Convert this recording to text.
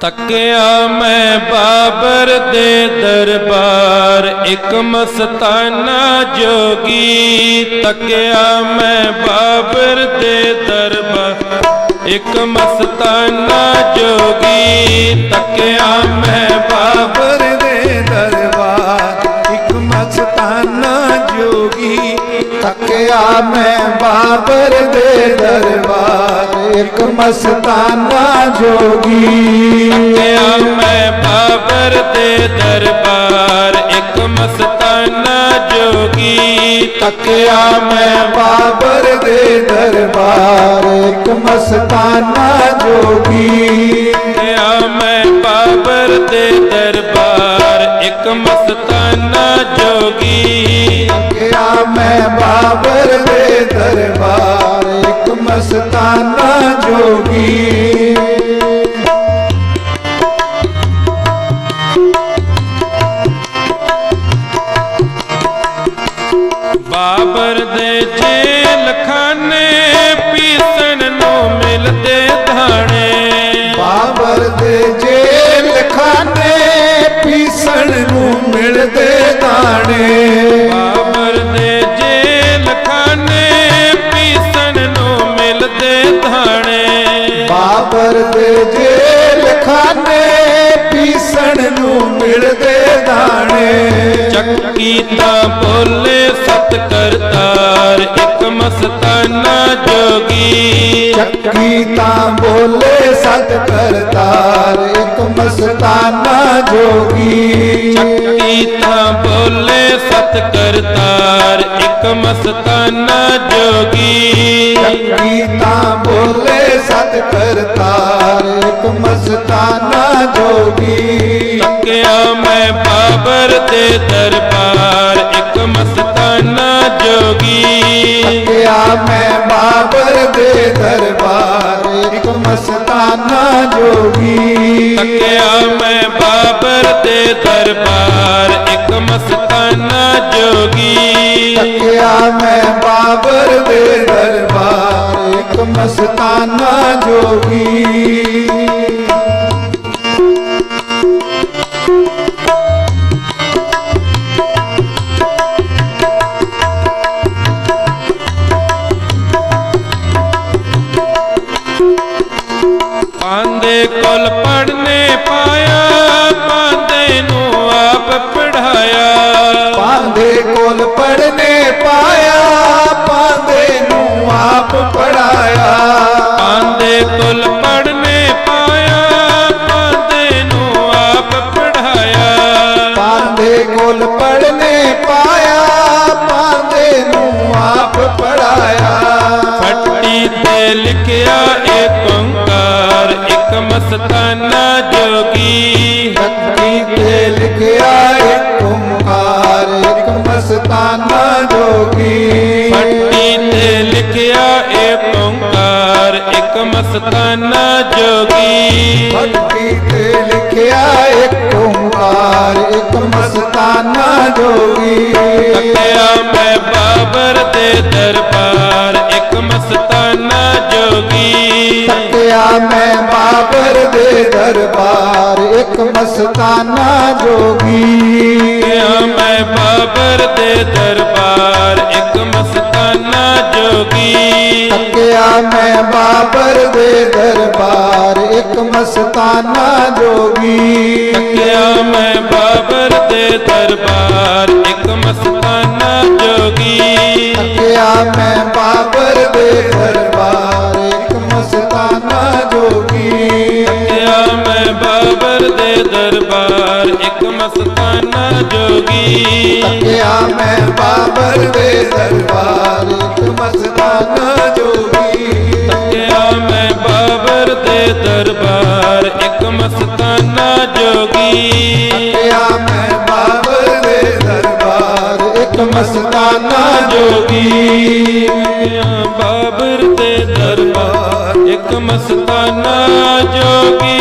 ਤੱਕਿਆ ਮੈਂ ਬਾਬਰ ਦੇ ਦਰਬਾਰ, ਇੱਕ ਮਸਤਾਨਾ ਜੋਗੀ। ਤੱਕਿਆ ਮੈਂ ਬਾਬਰ ਦੇ ਦਰਬਾਰ, ਇੱਕ ਮਸਤਾਨਾ ਜੋਗੀ। ਤੱਕਿਆ ਮੈਂ ਬਾਬਰ ਦੇ ਦਰਬਾਰ, ਇੱਕ ਮਸਤਾਨਾ ਜੋਗੀ। ਤੱਕਿਆ ਮੈਂ ਬਾਬਰ ਦੇ ਦਰਬਾਰ। एक मस्ताना जोगी। मैं बाबर दे दरबार एक मस्ताना जोगी। तकिया मैं बाबर दे दरबार एक मस्ताना जोगी। मैं बाबर दे दरबार एक मस्ताना जोगी। तकिया मैं बाबर दे दरबार। ਮਸਤਾਨਾ ਜੋਗੀ। ਬਾਬਰ ਦੇ ਜੇਲ ਖਾਨੇ ਪੀਸਣ ਨੂੰ ਮਿਲਦੇ ਧਾਣੇ। ਬਾਬਰ ਦੇ ਜੇਲ ਖਾਨੇ ਪੀਸਣ ਨੂੰ ਮਿਲਦੇ ਦਾਣੇ गिरते दाने। चक्की ता बोले सत करतार एक मस्ताना जोगी। चक्की ता बोले सत करतार एक मस्ताना जोगी। चक्की ता बोले सत करतार एक मस्ताना जोगी। चक्की ता बोले सत करतार एक मस्ताना जोगी तकिया मैं बाबर दे दरबार एक मस्ताना जोगी। तकिया मैं बाबर दे दरबार एक मस्ताना जोगी। तकिया मैं बाबर दे दरबार एक मस्ताना जोगी। तकिया मैं बाबर दे दरबार एक मस्ताना जोगी। ਪਾਂਦੇ ਕੋਲ ਪੜਨੇ ਪਾਇਆ ਪਾਂਦੇ ਨੂੰ ਆਪ ਪੜਾਇਆ ਪਾਂਦੇ ਕੋਲ ਪੜਨੇ ਪਾਇਆ ਪਾਂਦੇ ਨੂੰ ਆਪ ਪੜਾਇਆ ਪਾਂਦੇ ਕੋਲ ਪੜਨੇ ਪਾਇਆ ਪਾਂਦੇ ਨੂੰ ਆਪ ਪੜਾਇਆ ਪਾਂਦੇ ਕੋਲ ਪੜਨੇ ਪਾਇਆ ਪਾਂਦੇ ਨੂੰ ਆਪ ਪੜਾਇਆ ਫੱਟੀ ਤੇ ਲਿਖਿਆ ਏਕ ਓੰਕਾਰ ਇੱਕ ਮਸਤਾਨਾ ਜੋਗੀ ਫੱਟੀ ਤੇ ਲਿਖਿਆ ਇੱਕ ਓੰਕਾਰ ਇੱਕ ਮਸਤਾਨਾ ਜੋਗੀ ਫੱਟੀ ਤੇ ਲਿਖਿਆ ਏਕ ਓੰਕਾਰ ਇੱਕ ਮਸਤਾਨਾ ਜੋਗੀ ਫੱਟੀ ਤੇ ਲਿਖਿਆ ਇੱਕ ਓੰਕਾਰ ਇੱਕ ਮਸਤਾਨਾ ਜੋਗੀ ਤੱਕਿਆ ਮੈਂ ਦਰਬਾਰ ਇੱਕ ਮਸਤਾਨਾ ਜੋਗੀ। ਤੱਕਿਆ ਮੈਂ ਬਾਬਰ ਦੇ ਦਰਬਾਰ ਇੱਕ ਮਸਤਾਨਾ ਜੋਗੀ। ਤੱਕਿਆ ਮੈਂ ਬਾਬਰ ਦੇ ਦਰਬਾਰ ਇੱਕ ਮਸਤਾਨਾ ਜੋਗੀ। ਤੱਕਿਆ ਮੈਂ ਬਾਬਰ ਦੇ ਦਰਬਾਰ ਜੋਗੀ। ਤੱਕਿਆ ਮੈਂ ਬਾਬਰ ਦੇ ਦਰਬਾਰ ਇੱਕ ਮਸਤਾਨਾ ਜੋਗੀ। ਤੱਕਿਆ ਮੈਂ ਬਾਬਰ ਦੇ ਦਰਬਾਰ ਇੱਕ ਮਸਤਾਨਾ ਜੋਗੀ। ਤੱਕਿਆ ਮੈਂ ਬਾਬਰ ਦੇ ਦਰਬਾਰ ਇੱਕ ਮਸਤਾਨਾ ਜੋਗੀ। ਬਾਬਰ ਦੇ ਦਰਬਾਰ ਇੱਕ ਮਸਤਾਨਾ ਜੋਗੀ।